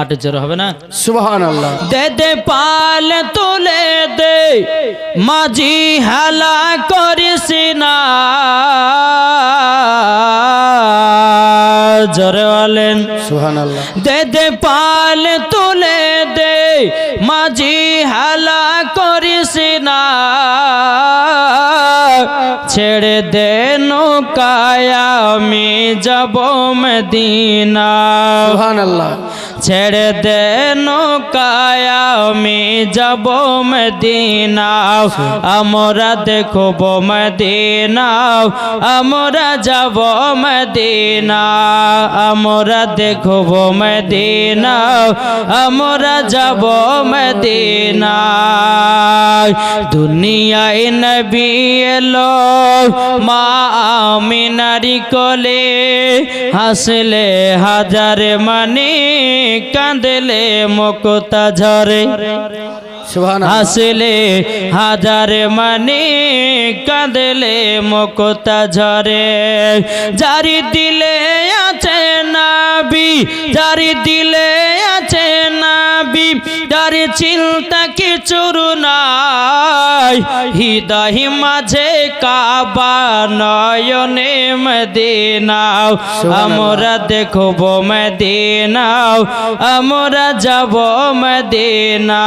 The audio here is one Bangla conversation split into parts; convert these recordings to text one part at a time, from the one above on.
আটে জোরে হবে না? সুবহান আল্লাহ দে দে পাল তুলে দে মাঝি হালা করিস না। জোরে বলেন। সুবহান আল্লাহ দে দে পাল তুলে দে মাঝি হালা করিস না। ছেড়ে দে নৌকায় আমি যাব মদিনা। সুবহান আল্লাহ ছেড়ে দে নৌকায়, আমি যাব মদিনা আমরা দেখব মদিনা আমরা যাব মদিনা আমরা দেখব মদিনা আমরা যাব মদিনা দুনিয়ায় নবী এলো, মা আমিনারি কোলে। হাসলে হাজার মানে। কাঁদলে মকতা ঝরে। হাসলে হাজার মানে কাঁদলে মুক্তা ঝরে। জারি দিলে আছে নাবি জারি দিলে আছে নাবি যার চিন্তা কিছুর নাই। হৃদয় মাঝে কাবা নয়নে মদিনাও আমরা দেখব মদিনাও আমরা যাব মদিনা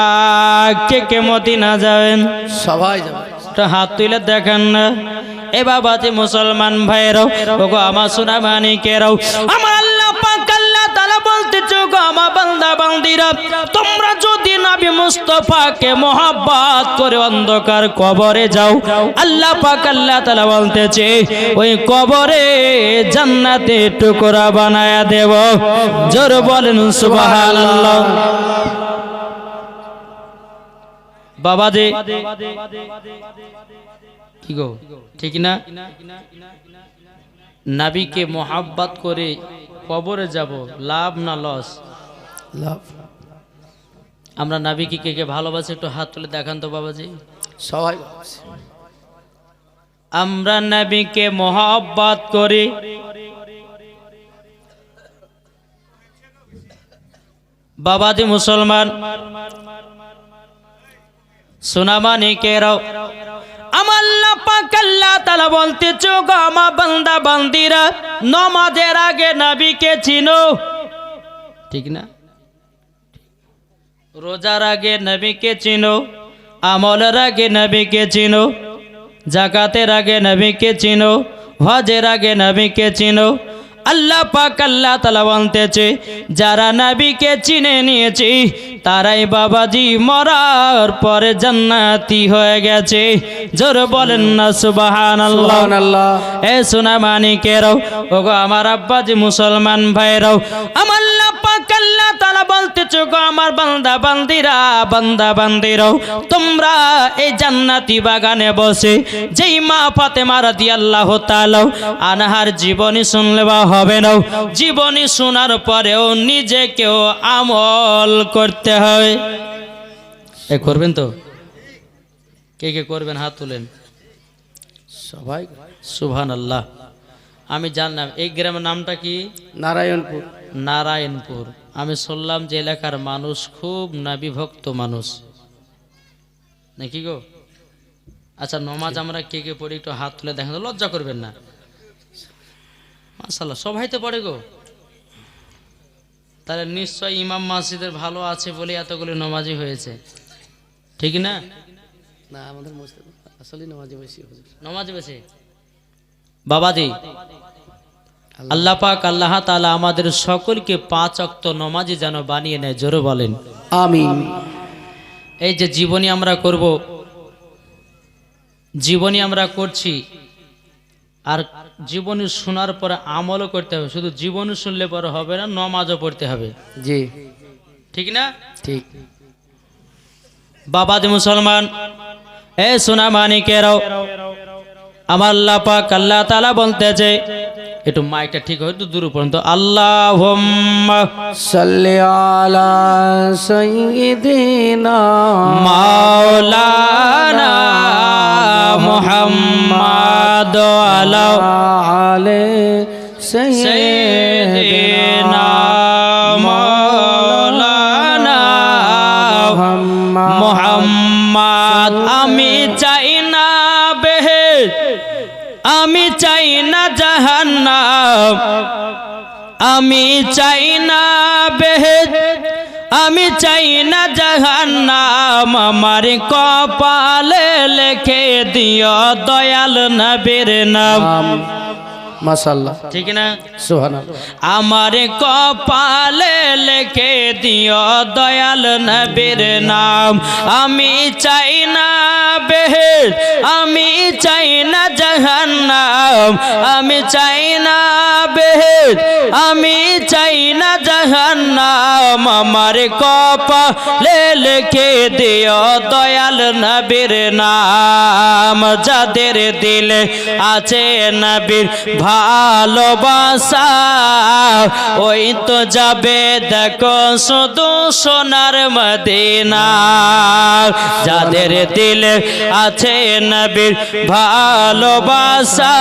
কে কে মদিনা যাবেন? সবাই যাবে। একটা হাত তুলে দেখেন না। এ বাবা যে মুসলমান ভাইরাও ওগো আমার সোনা মানিকেরাও আমার আল্লাহ পাক আল্লাহ তাআলা বলতে চোখো আমার বান্দা বান্দিরা তোমরা যদি নবী মুস্তাফাকে মহাব্বত করে অন্ধকার কবরে যাও আল্লাহ পাক আল্লাহ তাআলা বলতেছে ওই কবরে জান্নাতে টুকরা বানায়া দেব। জোর বলেন সুবহানাল্লাহ। বাবা যে কি গো? ঠিক না? নাবিকে মোহাব্বত করে কবরে যাব লাভ না লস? লাভ। আমরা নাবিকে কে কে ভালোবাসি একটু হাত তুলে দেখান তো বাবাজি। সবাই আমরা নাবিকে মোহাব্বত করি। বাবাজি মুসলমান। সোনামানি কেরাও। আমার পাক আল্লাহ তাআলা বলতে চোখ আমার বান্দা বান্দিরা, নমাজের আগে নবীকে চিনো। ঠিক না? রোজার আগে নবীকে চিনো, আমলের আগে নবীকে চিনো জাকাতের আগে নবীকে চিনো, হজের আগে নবীকে চিনো। আল্লাহ পাক আল্লাহ তালা বলতেছে, যারা নবীকে চিনে নিয়েছে তারাই বাবাজি মরার পরে জান্নাতি হয়ে গেছে। জোর বলেন না সুবাহান আল্লাহ সুবহান আল্লাহ এ সোনা মানিকেরাও ওগো আমার আব্বাজি মুসলমান ভাইরাও। আমার আল্লাহ পাক আল্লাহ তাআলা বলতেছো আমার বান্দা বান্দিরা বান্দা বান্দিরাও তোমরা এই জান্নাতি বাগানে বসে যেই মা ফাতেমা রাদিয়াল্লাহু তাআলা আনহার জীবনী শুনলে বা হবে না। জীবনী শোনার পরেও নিজেকেও আমল করতে হয়। এ করবেন তো? কে কে করবেন? হাত তুলেন। সবাই। সুবহান আল্লাহ আমি জানলাম এই গ্রামের নামটা কি? নারায়ণপুর। নারায়ণপুর। আমি শুনলাম যে এলাকার মানুষ খুব নাবিভক্ত মানুষ। নাকি গো? আচ্ছা নমাজ আমরা কে কে পড়ি একটু হাত তুলে দেখেন। লজ্জা করবেন না। মাসাল্লাহ সবাই তো পড়ে গো। তাহলে নিশ্চয় ইমাম মসজিদের ভালো আছে বলে এতগুলি নমাজি হয়েছে। ঠিক না? না আমাদের মসজিদ আসলে নামাজে বেশি হুজুর। নমাজ বেশি? বাবাজি আল্লাহ। পাক আল্লাহ তাআলা আমাদের সকলকে পাঁচ অক্ত নমাজি যেন বানিয়ে নেয় জোরে বলেন। আমিন। এই যে জীবনী আমরা করব জীবনী আমরা করছি আর জীবনী শোনার পরে আমলও করতে হবে। শুধু জীবনী শুনলে পরে হবে না নমাজও পড়তে হবে। জি। ঠিক না? ঠিক। বাবাজি মুসলমান এ সোনা মানিকেরাও আমার আল্লাহ পাক আল্লাহ তাআলা বলতেছে একটু মাইকটা ঠিক হয়তো দূর পর্যন্ত আল্লাহ মাওলানা মুহাম্মাদ আলা আলে আমি চাই না বেহে আমি চাই না আমি চাই না বেহে আমি চাই না আমার কপালে লেখে দয়াল নবীর নাম। মাশাল্লাহ ঠিক না? সুবহানাল্লাহ। আমার কপালে লেখে দিও দয়াল নবীর নাম। আমি চাই না বেহেশ আমি চাই না জাহান্নাম। আমি চাই না বেহেশ আমি চাই না জাহান্নাম। আমার কপালে লেখে দিও দয়াল নবীর নাম। যাদের দিলে আছে নবীর ভালোবাসা ওই তো যাবে দেখো শুধু সোনার মদিনা। যাদের দিলে আছে নবীর ভালোবাসা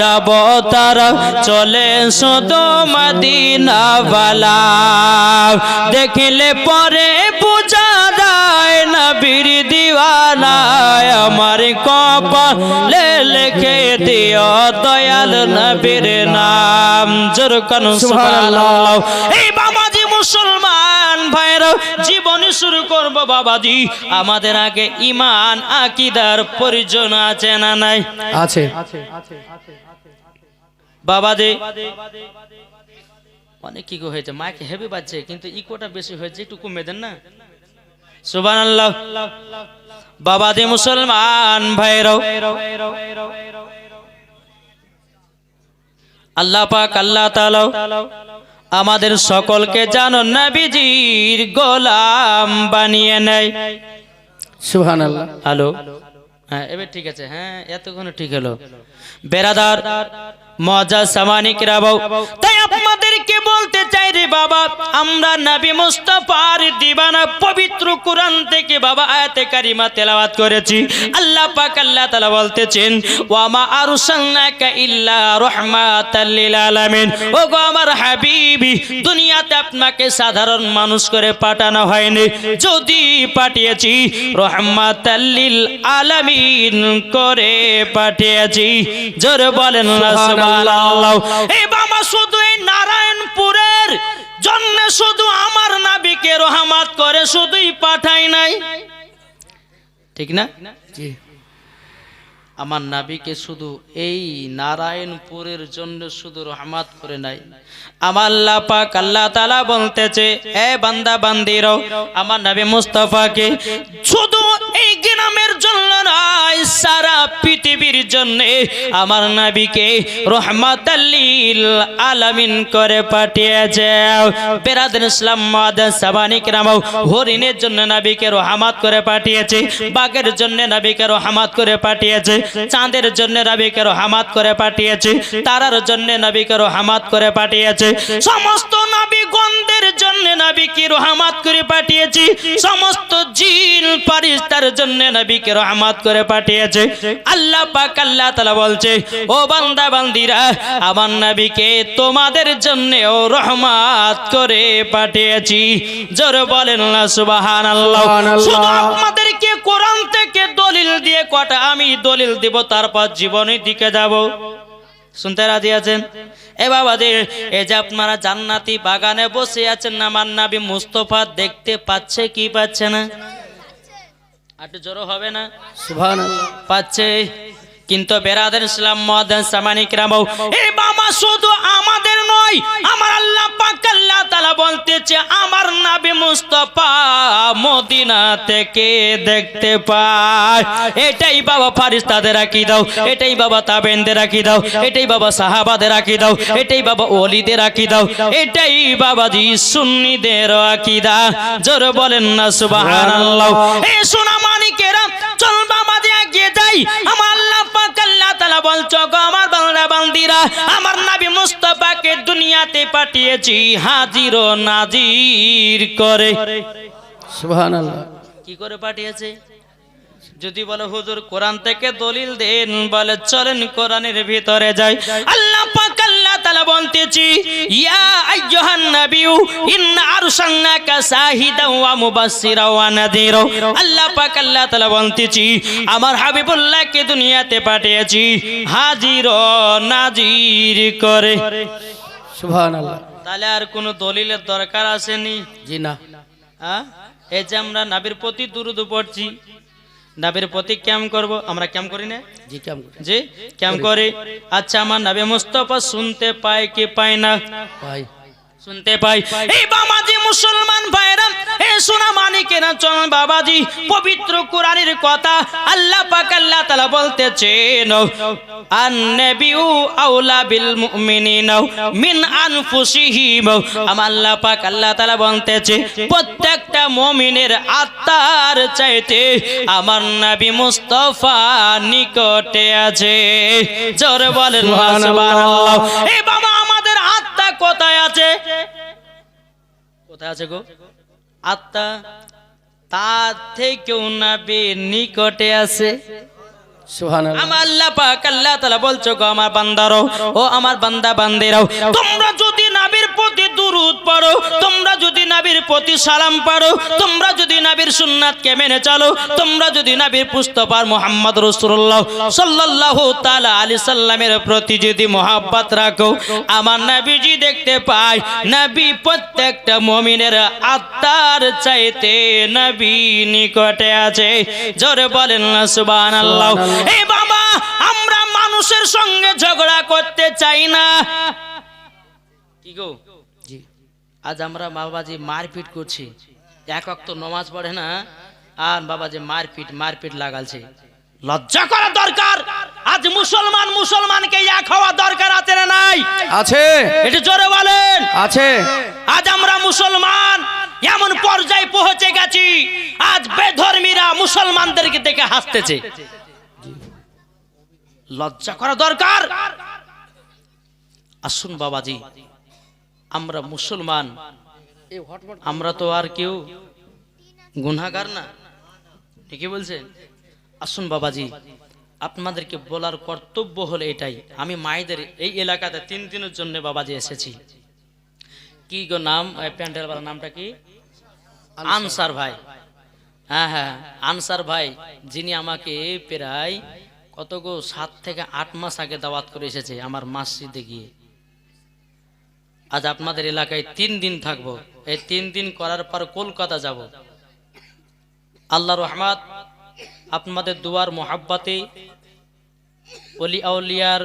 যাব তারা চলে শুধু মদিনা বালা দেখিলে পরে পূজা দেয় নবীর দিওয়ানায় আমার কপালে লেখে দিও দয়াল নবীর নাম। জোর কানু সুবহানাল্লাহ। এই বাবাজি মুসলমান ভাইরা জীবনী শুরু করব বাবাজি। আমাদের আগে ইমান আকিদার পরিজন আছে না নাই? আছে। বাবাজি। অনেক কি হয়েছে? মাইক হেভি বাজছে কিন্তু ইকোটা বেশি হয়েছে একটু কমে দেন না? সুবান আল্লাহ বাবাজি মুসলমান ভাইরাও আল্লাহ পাক আল্লাহ তাআলা আমাদের সকলকে জানো নবীজির গোলাম বানিয়ে নেয়। সুবহানাল্লাহ। হ্যালো? হ্যাঁ এবার ঠিক আছে। হ্যাঁ এতক্ষণ ঠিক হলো। বেরাদার মজা সামানিক রাবাও। তাই আপনাদেরকে বলতে চাই রে বাবা আমরা নবী মুস্তাফার দিবানা পবিত্র কোরআন থেকে বাবা আয়াতে কারিমা তেলাওয়াত করেছি। আল্লাহ পাক আল্লাহ তাআলা বলতেছেন ওয়ামা আরসালনাকা ইল্লা রাহমাতাল লিল আলামিন। ও গো আমার হাবিবি দুনিয়াতে আপনাকে সাধারণ মানুষ করে পাঠানো হয়নি। যদি পাঠিয়েছি রহমাতাল লিল আলামিন করে পাঠিয়েছি। জোরে বলেন না সুবহানাল্লাহ। এই বাবা শুধু এই নারায়ণপুরের জন্য শুধু আমার নাবিকে রহমাত করে শুধুই পাঠাই নাই। ঠিক না? জি। আমার নাবিকে শুধু এই নারায়ণপুরের জন্য শুধু রহমাত করে নাই। আমার পাক আল্লাহ তালা বলতেছে, এ বান্দা আমার শুধু এই গ্রামের জন্য নয়, সারা পৃথিবীর জন্য আমার নাবিকে রহমাতাল্লিল আলামিন করে পাঠিয়েছে। বেরাদিন ইসলাম সাবানিক রামাও হরিণের জন্য নাবিকে রহমাত করে পাঠিয়েছে, বাঘের জন্য নাবিকে রহমাত করে পাঠিয়েছে, চাঁদের জন্য নাবিকে রহমাত করে পাঠিয়েছে, তারার জন্য নাবিকে রহমাত করে পাঠিয়েছে। সমস্ত নবীগণদের জন্য নাবিকে রহমাত করে পাঠিয়েছি। সমস্ত জিন ফারিস্তার জন্য নবীকে রহমাত করে পাঠিয়েছে। আল্লাহ পাক আল্লাহ তাআলা বলছে ও বান্দা বান্দিরা আমার নবীকে তোমাদের জন্য ও রহমাত করে পাঠিয়েছি। জোর বলেন না সুবহানাল্লাহ। সুবহানাল্লাহ। শুধু আমাদেরকে কোরআন থেকে দলিল দিয়ে কটা আমি দলিল দিব তারপর জীবনের দিকে যাব। শুনতে রাজি আছেন? এ বাবা দে এ যে আপনারা জান্নাতি বাগানে বসে আছেন না মান্নাবি মুস্তফা দেখতে পাচ্ছে কি পাচ্ছে না? আর একটু জোরো হবে না? পাচ্ছে। কিন্তু বেরাদের ইসলাম মহাদান সামানিক রামাও। এ বাবা শুধু আমাদের আমার আল্লাহ পাক আল্লাহ বলতেছে, আমার নবী মুস্তাফা মদিনা থেকে দেখতে পায়। এটাই বাবা ফারিস্তাদের রাখি দাও এটাই বাবা তাবেনদের রাখি দাও এটাই বাবা সাহাবাদের রাখি দাও এটাই বাবা ওলিদের রাখি দাও এটাই বাবা জি সুন্নিদের আকিদা। জোর বলেন না, সুবহানাল্লাহ। এই সোনা মানিকেরা চল বাবা যে এগিয়ে যাই। আমার আল্লাহ পাক আল্লাহ তাআলা বলছো আমার বান্দা, বান্দিরা, আমার নবী পাঠিয়েছি হাজির ও নাজির করে। সুবহানাল্লাহ। কি করে পাঠিয়েছে? যদি বলে হুজুর কোরআন থেকে দলিল দেন বলে চলেন কোরআনের ভিতরে যাই। আল্লাহ পাক আল্লাহ তাআলা বলতেছি ইয়া আইয়ুহান নাবিয়্যু ইন্না আরসালনাকা শাহিদাও ওয়া মুবাশশিরাও ওয়া নাযীরা আল্লাহ পাক আল্লাহ তাআলা বলতেছি আমার হাবিবুল্লাহকে দুনিয়াতে পাঠিয়েছি হাজির ও নাজির করে। আল্লাহ তাহলে আর কোনো দলিলের দরকার আসেনি? জি না। হ্যাঁ এই যে আমরা নাবির প্রতি দুরুদ পড়ছি নাবির প্রতি ক্যাম করব আমরা ক্যাম করি না? জি ক্যাম করে? জি ক্যাম করি। আচ্ছা আমার নাবি মুস্তফা শুনতে পায় কি পায় না? ভাই শুনতে পাই। এই সোনা মানিকেরা চল বাবাজি পবিত্র কোরআনের কথা আল্লাহ পাক আল্লাহ তাআলা বলতেছেন আন-নাবিয়ু আউলা বিল মুমিনিনা মিন আনফুসিহিম। আমার আল্লাহ পাক আল্লাহ তাআলা বলতেছে প্রত্যেকটা মুমিনের আত্মার চাইতে আমার নবী মুস্তাফা নিকটে আছে। জোরে বলেন সুবহানাল্লাহ। বাবা আমাদের আত্মা কোথায় আছে? কোথায় আছে গো? আত্মা তার থেকেও নাবি নিকটে আছে। আমার আল্লাহ পাক আল্লাহ তাআলা বলছো গো আমার বান্দারও ও আমার বান্দা বান্দিরাও তোমরা নাবির পড়ো তোমরা যদি নাবির প্রতি সালাম পারো তোমরা যদি নাবির সুন্নাতকে মেনে চলো তোমরা যদি নাবির পুস্তপার মোহাম্মদ রসুল্লাহ সাল্লাল্লাহু তালা আলাইহি সাল্লামের প্রতি যদি মোহাব্বত রাখো আমার নবীজি দেখতে পাই নবী প্রত্যেকটা মমিনের আত্মার চাইতে নবী নিকটে আছে। জোরে বলেন না সুবহানাল্লাহ। এই বাবা আমরা মানুষের সঙ্গে ঝগড়া করতে চাই না। কি গো? আজ আমরা বাবাজি মারপিট করছি। এক অক্ত নমাজ পড়ে না আর বাবাজি মারপিট মারপিট লাগালছে। লজ্জা করা দরকার। আজ মুসলমান মুসলমানকে এক হওয়া দরকার আছে না নাই? আছে। এটি জোরে বলেন। আছে। আজ আমরা মুসলমান এমন পর্যায়ে পৌঁছে গেছি আজ বেধর্মীরা মুসলমানদেরকে দেখে হাসতেছে। লজ্জা করা দরকার। আসুন বাবাজি আমরা মুসলমান। আমরা তো আর কেউ গুনাগার না। ঠিকই বলছেন? আসুন বাবাজি আপনাদেরকে বলার কর্তব্য হলো এটাই। আমি মায়েদের এই এলাকাতে তিন দিনের জন্য বাবাজি এসেছি। কি গো নাম? প্যান্ডেল প্যান্ডেলওয়ালার নামটা কি? আনসার ভাই। হ্যাঁ হ্যাঁ আনসার ভাই যিনি আমাকে প্রায় কত গো সাত থেকে আট মাস আগে দাওয়াত করে এসেছে আমার মসজিদে গিয়ে। আজ আপনাদের এলাকায় তিন দিন থাকব। এই তিন দিন করার পর কলকাতা যাব। আল্লাহ রহমাত আপনাদের দুয়ার মোহাব্বাতে অলি আউলিয়ার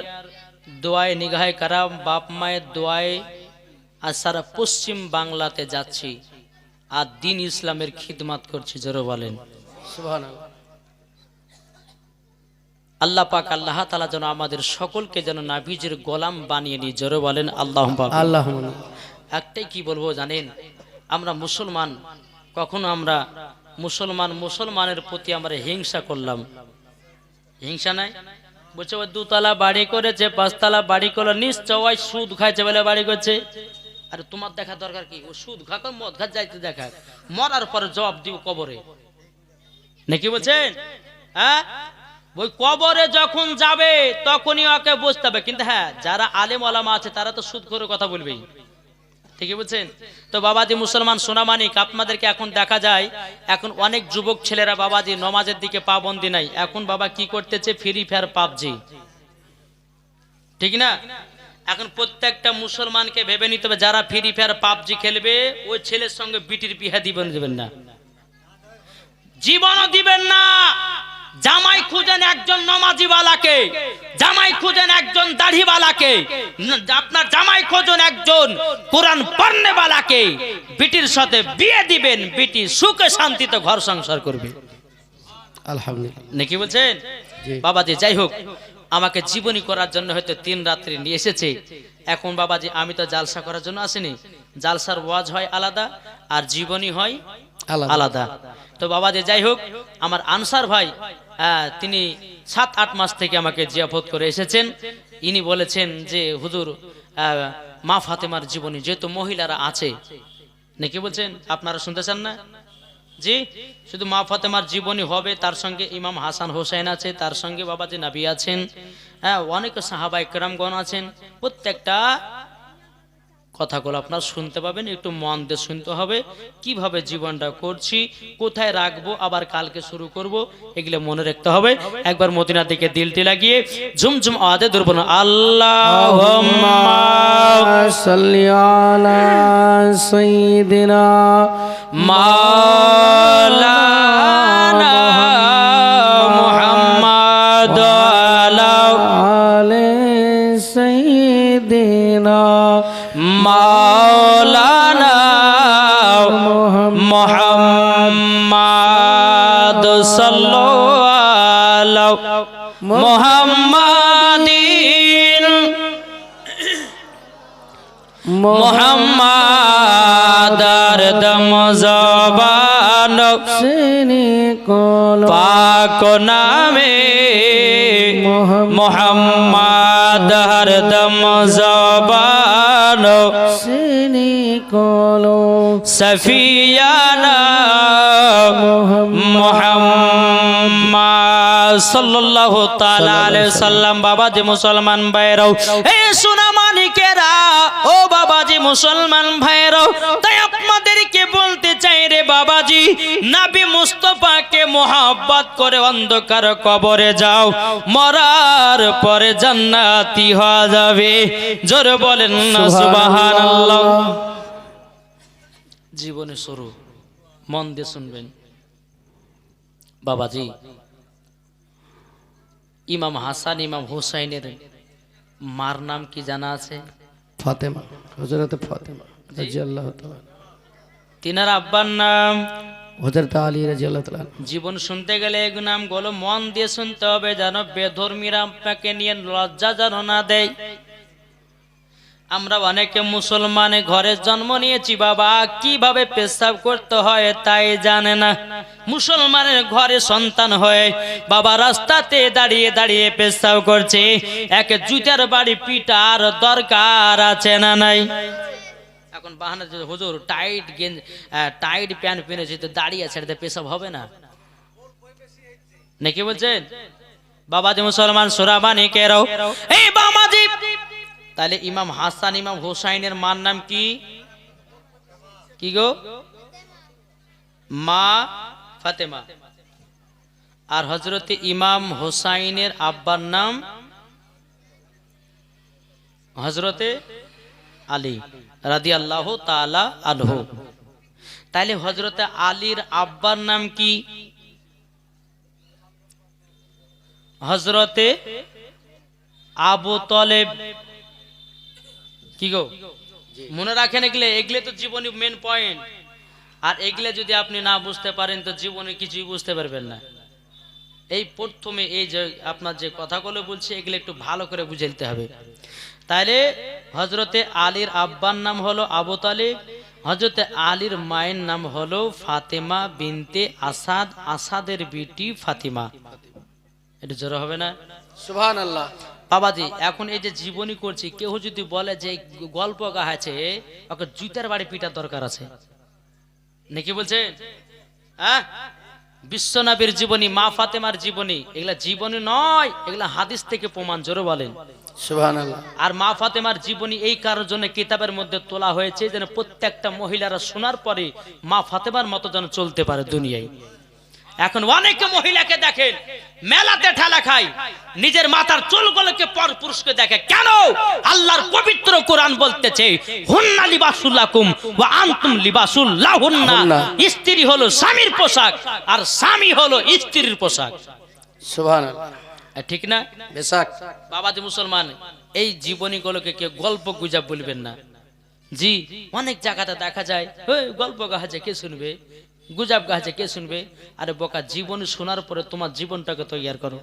দোয়ায় নিগাহে কারাম, বাপ মায়ের দোয়ায় আর সারা পশ্চিম বাংলাতে যাচ্ছি। আর দিন ইসলামের খিদমাত করছি, জোরো বলেন। আল্লাহ পাক আল্লাহ তালা যেন আমাদের সকলকে যেন নাভিজের গোলাম বানিয়ে নিয়ে জোরে বলেন আল্লাহ আল্লাহ একটাই কি বলব জানেন আমরা মুসলমান কখনো আমরা মুসলমান মুসলমানের প্রতি আমরা হিংসা করলাম। হিংসা নাই? বলছে দুতলা বাড়ি করেছে পাঁচতলা বাড়ি করল নিশ্চয় সুদ খাইছে বলে বাড়ি করছে। আরে তোমার দেখা দরকার কি? ও সুদ খা কর, মদ খা যাইতে দেখা মরার পরে জবাব দিব কবরে। নাকি বলছেন? হ্যাঁ? ওই কবরে যখন যাবে, তখনই ওকে বুঝতে হবে। কিন্তু হ্যাঁ যারা আলেম আলামা আছে, তারা তো সুদ করে কথা বলবেই। ঠিকই বলছেন? তো বাবাজি মুসলমান সোনামানিক, আপনাদেরকে এখন দেখা যায়, এখন অনেক যুবক ছেলেরা বাবাজি নমাজের দিকে পাবন্দি নাই। এখন বাবা কি করতেছে? Free Fire PUBG. ঠিক না? এখন প্রত্যেকটা মুসলমানকে ভেবে নিতে হবে, যারা ফ্রি ফায়ার পাবজি খেলবে, ওই ছেলের সঙ্গে বিটির বিহা দিবেন, দেবেন না। জীবনও দিবেন না। জামাই খুঁজেন একজন নমাজিওয়ালাকে জামাই খুঁজেন একজন দাড়িওয়ালাকে আপনার জামাই খোঁজেন একজন কোরআন পড়নেওয়ালাকে বিটির সাথে বিয়ে দিবেন বিটি সুখে শান্তিতে ঘর সংসার করবে। আলহামদুলিল্লাহ। নাকি বলছেন? বাবাজি যাই হোক আমাকে জীবনী করার জন্য হয়তো তিন রাত্রি নিয়ে এসেছে। এখন বাবাজি আমি তো জালসা করার জন্য আসিনি। জালসার ওয়াজ হয় আলাদা আর জীবনী হয় আলাদা। তো বাবাজি যাই হোক আমার আনসার ভাই তিনি সাত, আট মাস থেকে আমাকে জিয়াফত করে এসেছেন। ইনি বলেছেন যে, হুজুর মা ফাতেমার জীবনী, যেহেতু মহিলারা আছে, নাকি বলছেন? আপনারা শুনতে চান না? জি, শুধু মা ফাতেমার জীবনী হবে, তার সঙ্গে ইমাম হাসান হোসেন আছে, তার সঙ্গে বাবাজি নাবি আছেন হ্যাঁ অনেক সাহাবা একরামগণ আছেন, প্রত্যেকটা কথাগুলো আপনারা শুনতে পাবেন একটু মন দিয়ে শুনতে হবে। কীভাবে জীবনটা করছি কোথায় রাখব আবার কালকে শুরু করব এগুলো মনে রাখতে হবে। একবার মদিনার দিকে দিলটি লাগিয়ে ঝুমঝুম আদে দুর্বন আল্লাহ সৈদিনা মালা মোহাম্মদ আলা আলে মোহাম্মদ সাল্লাল্লাহু মুহাম্মাদিন মোহাম্মদ দম জবান সিনি কল পাক নামে মোহাম্মদ সফিয়ানা মোহাম্মদ সাল্লাল্লাহু তাআলা আলাইহি সাল্লাম। বাবাজি মুসলমান ভাইরাও এ সোনা মানিকেরা ও বাবাজি মুসলমান ভাইরাও তাই আপনাদেরকে বলতে চাই রে বাবাজি নাবি মুস্তফাকে মোহাব্বত করে অন্ধকার কবরে যাও মরার পরে জান্নাতি হওয়া যাবে। জোরে বলেন না সুবহানাল্লাহ। জীবনে শুরু। মন দিয়ে শুনবেন। বাবাজি ইমাম হাসান ইমাম হুসাইনের মার নাম কি জানা আছে? ফাতেমা হজরত ফাতেমা রাজি তিনার আব্বার নাম? হজরত আলী রাজি জীবন শুনতে গেলে এই নামগুলো মন দিয়ে শুনতে হবে যেন বেধর্মীরা আপনাকে নিয়ে লজ্জা যেন না দেয়। আমরা অনেকে মুসলমানে ঘরে জন্ম নিয়েছি, বাবা, কীভাবে পেশাব করতে হয় তাই জানে না। মুসলমানের ঘরে সন্তান হয়ে বাবা রাস্তাতে দাঁড়িয়ে দাঁড়িয়ে পেশাব করছে। এক জুতার বাড়ি পিটার দরকার আছে না নাই? এখন বাহানা হুজুর, টাইট গেঞ্জ টাইট প্যান্ট পেরেছে তো দাঁড়িয়ে আছে এটাতে পেশাব হবে না? নাকি বলছেন? বাবাজি মুসলমান সুরাবানি কেরাও এই বাবাজি তাহলে ইমাম হাসান, ইমাম হোসাইনের মার নাম কি? কি গো? মা ফাতেমা। আর হজরতে ইমাম হোসাইনের আব্বার নাম? হজরতে আলী রাদি আল্লাহ তালা আলহ তাহলে হজরতে আলীর আব্বার নাম কি? হজরতে আবু তলেব। কি গো? মনে রাখেন এগুলো এগুলো তো জীবনী মেন পয়েন্ট আর এগুলো যদি আপনি না বুঝতে পারেন, তো জীবনে কিছুই বুঝতে পারবেন না। এই প্রথমে এই যে আপনার যে কথাগুলো বলছি, এগুলো একটু ভালো করে বুঝে নিতে হবে। তাইলে হজরতে আলীর আব্বার নাম হলো আবু তালিব হজরতে আলীর মায়ের নাম হলো ফাতেমা বিনতে আসাদ, আসাদের বিটি ফাতিমা। এটা জোর হবে না? সুবহানাল্লাহ। বাবাজি এখন এই যে জীবনী করছি কেউ যদি বলে যে গল্প গাহাছে ওকে জুতার বাড়ি পিটার দরকার আছে। নাকি বলছেন হ্যাঁ? বিশ্বনবীর জীবনী মা ফাতেমার জীবনী এগুলা জীবনী নয় এগুলা হাদিস থেকে প্রমাণ জোরে বলেন। আর মা ফাতেমার জীবনী এই কারোর জন্য কিতাবের মধ্যে তোলা হয়েছে যেন প্রত্যেকটা মহিলারা শোনার পরে মা ফাতেমার মতো যেন চলতে পারে দুনিয়ায়। এখন অনেক মহিলাকে দেখেন মেলাতে ঠেলা খায় নিজের মাথার চুলগুলোকে পর পুরুষকে দেখে কেন? আল্লাহর পবিত্র কোরআন বলতেছে হুন্না লিবাসুল্লাকুম ওয়া আনতুম লিবাসুল্লাহুন্না। হুন্না। স্ত্রী হলো স্বামীর পোশাক আর স্বামী হলো স্ত্রীর পোশাক। সুবহানাল্লাহ। ঠিক না? বেশাক। বাবাজি মুসলমান এই জীবনীগুলোকে কেউ গল্প গুজব বলবেন না। জি অনেক জায়গাতে দেখা যায় গল্প গাহাছে কে শুনবে? গুজাব গাহাছে কে শুনবে? আরে বোকা জীবন শোনার পরে তোমার জীবনটাকে তৈয়ার করো।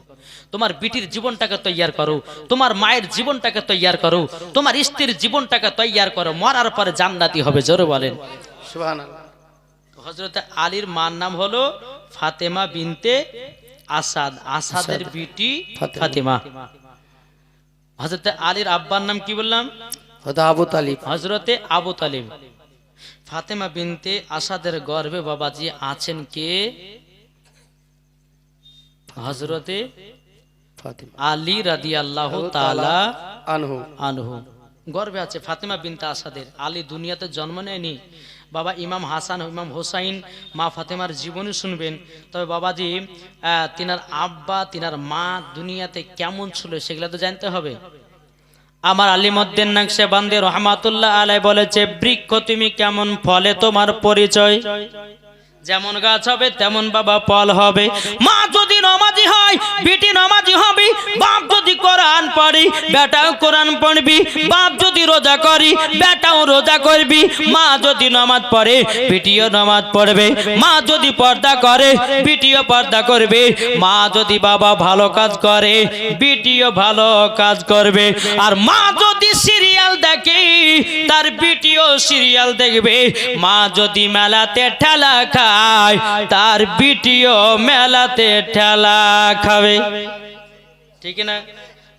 তোমার বিটির জীবনটাকে তৈয়ার করো। তোমার মায়ের জীবনটাকে তৈয়ার করো। তোমার স্ত্রীর জীবনটাকে তৈয়ার করো। মরার পরে জান্নাতি হবে জোরে বলেন। সুবহানাল্লাহ। হজরত আলীর মার নাম হলো ফাতেমা বিনতে আসাদ। আসাদের বিটি ফাতেমা। হজরত আলীর আব্বার নাম কি বললাম? হযরত আবু তালিব। হজরতে আবু তালিব। ফাতেমা বিনতে আসাদের গর্ভে বাবাজি আছেন কে? হজরতে আলী রাদি আল্লাহ আনহু। আনহু। গর্বে আছে ফাতেমা বিনতে আসাদের। আলী দুনিয়াতে জন্ম নেয়নি। বাবা ইমাম হাসান ইমাম হোসাইন মা ফাতেমার জীবনী শুনবেন। তবে বাবাজি তিনার আব্বা তিনার মা দুনিয়াতে কেমন ছিল সেগুলো তো জানতে হবে। আমার আলিমদ্দিন নাকশে বান্দে রহমাতুল্লাহ আলাই বলেছে, বৃক্ষ তুমি কেমন ফলে তোমার পরিচয়? যেমন গাছ হবে, তেমন বাবা ফল হবে। মা যদি নমাজি হয়, বেটি নমাজি হবে, বাপ যদি কোরআন পড়ি, বেটাও কোরআন পড়বি, বাপ যদি রোজা করি, বেটাও রোজা করবি, মা যদি নামাজ পড়ে, বেটিও নামাজ পড়বে, মা যদি পর্দা করে, বেটিও পর্দা করবে, মা যদি বাবা ভালো কাজ করে, বেটিও ভালো কাজ করবে, আর মা যদি সিরিয়াল দেখে তার ভিডিও সিরিয়াল দেখবে। মা যদি মেলাতে ঠেলা খায়, তার ভিডিও মেলাতে ঠেলা খাবে। ঠিক না?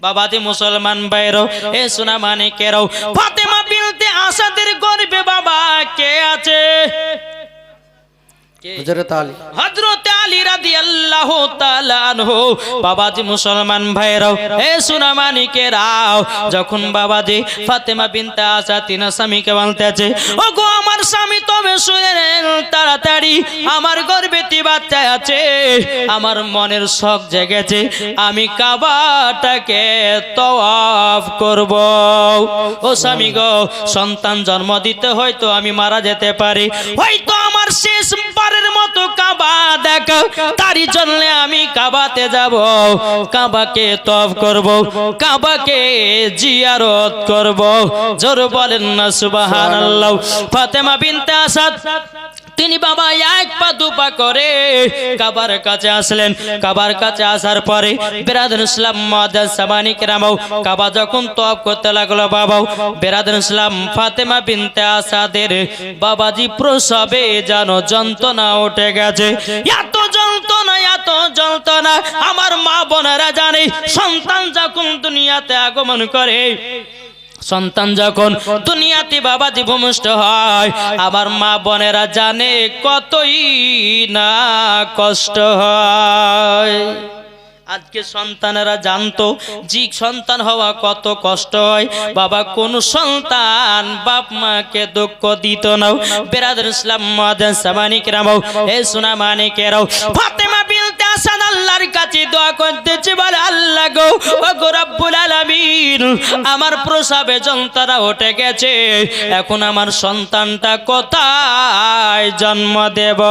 বাবাজি মুসলমান বাইরও এ সোনা মানে কেরাও ফাতেমা বিনতে আসাদের গর্বে বাবা কে আছে? কে? আলী। হযরত আলী রাদিয়াল্লাহু তাআলা আনহু। বাবাজি মুসলমান ভাইরাও হে সুনামানিকেরাও যখন বাবাজি ফাতেমা বিনতে আসা তিনা স্বামীকে বলতেছে ও আমার স্বামী তবে শুনেন তাড়াতাড়ি আমার গর্ভেতে বাচ্চা আছে আমার মনের শখ জেগেছে আমি কাবাটাকে তওয়াফ করব। ও স্বামী গো সন্তান জন্ম দিতে হয়তো আমি মারা যেতে পারি হয়তো আমার শেষ কাবা দেখ, তার জন্য আমি কাবাতে যাব। কাবাকে তফ করব, কাবাকে জিয়ারত করব। জোর বলেন না সুবহানাল্লাহ। ফাতেমা বিনতে আসাদ তিনি বাবা এক পা দুপা করে কাবার কাছে আসলেন। কাবার কাছে আসার পরে বেরাদুল ইসলাম মাদার সামানি কেরামাও কাবা যখন তপ করতে লাগল বাবাও, বেরাদুল ইসলাম ফাতেমা বিনতে আসাদের বাবাজি প্রসবে যেন যন্ত্রণা উঠে গেছে। এত যন্ত্রণা এত যন্ত্রণা, আমার মা বোনেরা জানে, সন্তান যখন দুনিয়াতে আগমন করে সন্তান যখন দুনিয়াতে বাবা জীবনষ্ট হয় আমার মা বোনেরা জানে কতই না কষ্ট হয়। আজকে সন্তানেরা জানতো জি সন্তান হওয়া কত কষ্ট হয়। বাবা, কোন সন্তান বাপ মাকে দুঃখ দিত না। বেরাদুল ইসলাম মাদান সামানিক রামাও, এ সোনা মানিকেরাও ফাতেমা বিনতে আসান আল্লাহর কাছে দোয়া করতেছে, বলে, আল্লাহ গো ও গো রব্বুল আলামিন, আমার প্রসাবে যন্ত্রণা উঠে গেছে। এখন আমার সন্তানটা কোথায় জন্ম দেব?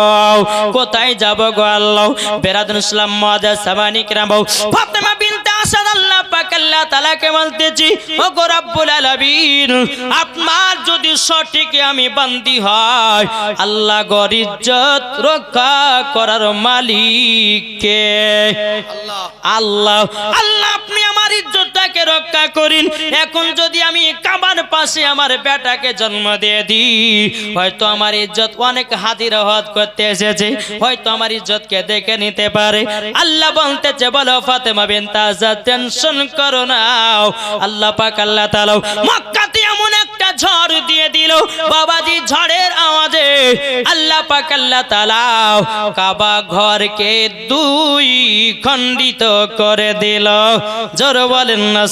কোথায় যাব গো আল্লাহ? বেরাদুল ইসলাম মাদান সামানিক রামাও ফাতেমা বিনতে আসাদ আল্লাহ পাক আল্লাহ তাআলাকে বলতেছি ও গো রব্বুল আলামিন আপনার যদি সঠিক আমি বান্দি হয় আল্লাহ গর ইজ্জত রক্ষা করার মালিক কে আল্লাহ আল্লাহ আপনি ইজ্জতটাকে রক্ষা করিন। এখন যদি আমি কাবার পাশে আমার বেটাকে জন্ম দিয়ে দিই, হয়তো আমার ইজ্জত অনেক হাতির হদ করতে এসেছে, হয়তো আমার ইজ্জতকে দেখে নিতে পারে। আল্লাহ বলতেছে, বলো ফাতেমা বিন তাজা টেনশন করো না। আল্লাহ পাক, আল্লাহ তাআলা মক্কাতে এমন একটা ঝড় দিয়ে দিল, বাবাজি ঝড়ের আওয়াজে। আল্লাহ পাক, আল্লাহ তাআলা কাবা ঘরকে দুই খণ্ডিত করে দিল। জোর বলেন না